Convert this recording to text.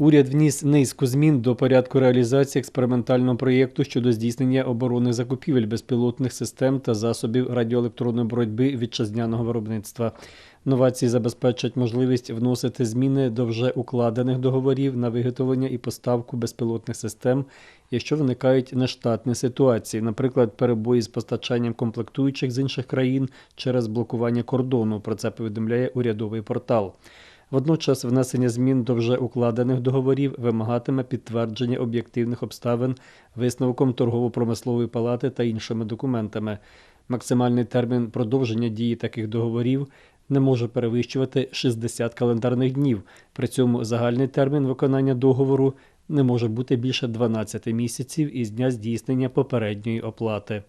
Уряд вніс низку змін до порядку реалізації експериментального проєкту щодо здійснення оборонних закупівель безпілотних систем та засобів радіоелектронної боротьби вітчизняного виробництва. Новації забезпечать можливість вносити зміни до вже укладених договорів на виготовлення і поставку безпілотних систем, якщо виникають нештатні ситуації, наприклад, перебої з постачанням комплектуючих з інших країн через блокування кордону. Про це повідомляє урядовий портал. Водночас внесення змін до вже укладених договорів вимагатиме підтвердження об'єктивних обставин висновком торгово-промислової палати та іншими документами. Максимальний термін продовження дії таких договорів не може перевищувати 60 календарних днів. При цьому загальний термін виконання договору не може бути більше 12 місяців із дня здійснення попередньої оплати.